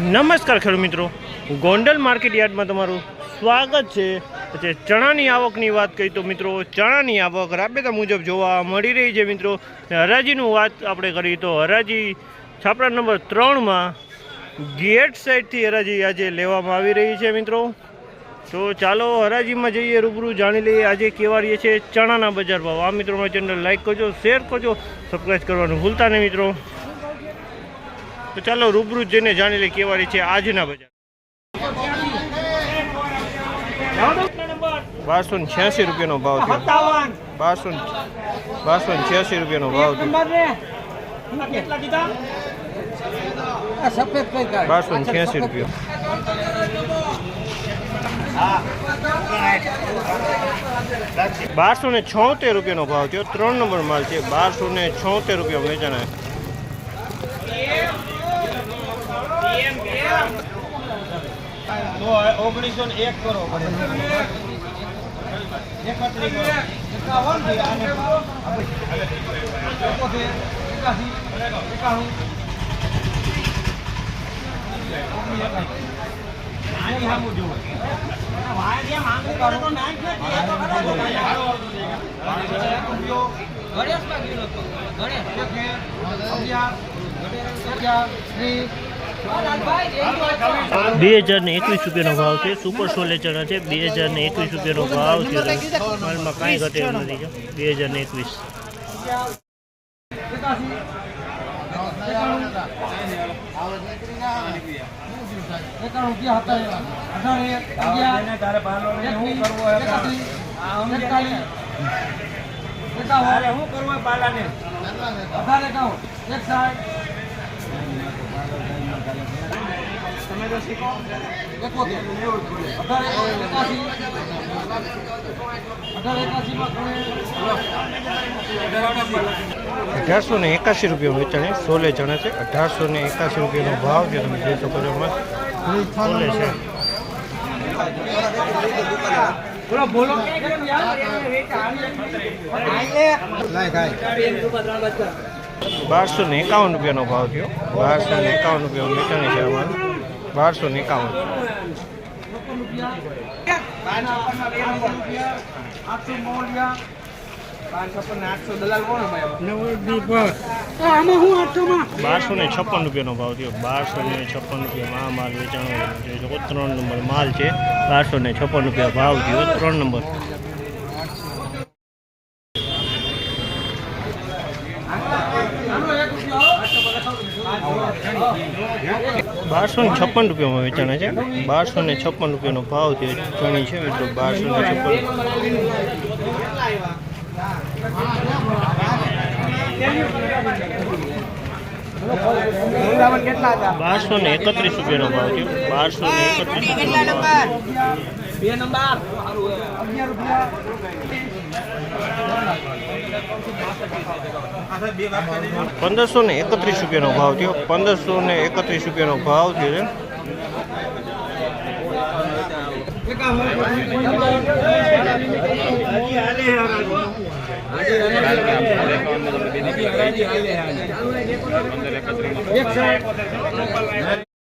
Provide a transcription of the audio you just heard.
નમસ્કાર ખેડૂત મિત્રો. ગોંડલ માર્કેટ યાર્ડમાં તમારું સ્વાગત છે. પછી ચણાની આવકની વાત કરી તો મિત્રો, ચણાની આવક રાબેતા મુજબ જોવા મળી રહી છે મિત્રો. હરાજીનું વાત આપણે કરી તો હરાજી છાપરા નંબર ત્રણમાં ગેટ સાઈડથી હરાજી આજે લેવામાં આવી રહી છે મિત્રો. તો ચાલો હરાજીમાં જઈએ, રૂબરૂ જાણી લઈએ આજે કેવા રહીએ છે ચણાના બજાર ભાવ. આ મિત્રો મારી ચેનલ લાઈક કરજો શેર કરજો સબસ્ક્રાઈબ કરવાનું ભૂલતા નહીં મિત્રો. તો ચાલો રૂબરૂ જઈને જાણી લઈએ કેવા છે આજના બજાર. બારસો ને છ્યાસી રૂપિયાનો ભાવ થયો. બારસો ને બારસો ને છ્યાસી રૂપિયાનો ભાવ થયો. બારસો ને છ્યાસી રૂપિયા. બારસો ને છોતેર રૂપિયાનો ભાવ થયો. ત્રણ નંબર માલ છે. બારસો ને છોતેર રૂપિયા વેચાણા ઓગણીસો ને એક કરો એકત્રીસ કરો એકાવન બે હજાર ને એકવીસ રૂપિયાનો ભાવ છે. સુપર સોલે ચણા છે. બે હજાર ને એકવીસ રૂપિયાનો ભાવ છે. માલમાં કાંઈ ઘટે નથી બે હજાર ને એકવીસ. ક્યાં હતા એક, અગિયાર, એકવીસ, એકત્રીસ, એકતાલીસ, એકાવન, અઢાર એકાવન, એકસાઠ, એકોતેર, અઢાર અઢારસો ને એકાસી રૂપિયા વેચાણે સોલે જણા છે. અઢારસો ને એકાસી રૂપિયાનો ભાવ જે તમે જોઈ શકો છો સોલે છે. બારસો ને એકાવન રૂપિયાનો ભાવ થયો. બારસો ને એકાવન રૂપિયા વેચાણી છે અમારે બારસો એકાવન. બારસો ને છપ્પન રૂપિયાનો ભાવ થયો. બારસો ને છપ્પન રૂપિયામાં આ માલ વેચાણો ત્રણ નંબર માલ છે. બારસો ને છપ્પન રૂપિયા ભાવ થયો. ત્રણ નંબર. બારસો ને છપ્પન રૂપિયામાં વેચાણા છે. બારસો ને છપ્પન રૂપિયાનો ભાવ છે, ચણી છે, મિત્રો. બારસો ને છપ્પન. બારસો ને એકત્રીસ રૂપિયાનો ભાવ થયો બારસો ને એકત્રીસ બે નંબર. પંદરસો ને એકત્રીસ રૂપિયાનો ભાવ થયો. પંદરસો ને એકત્રીસ રૂપિયાનો ભાવ થયો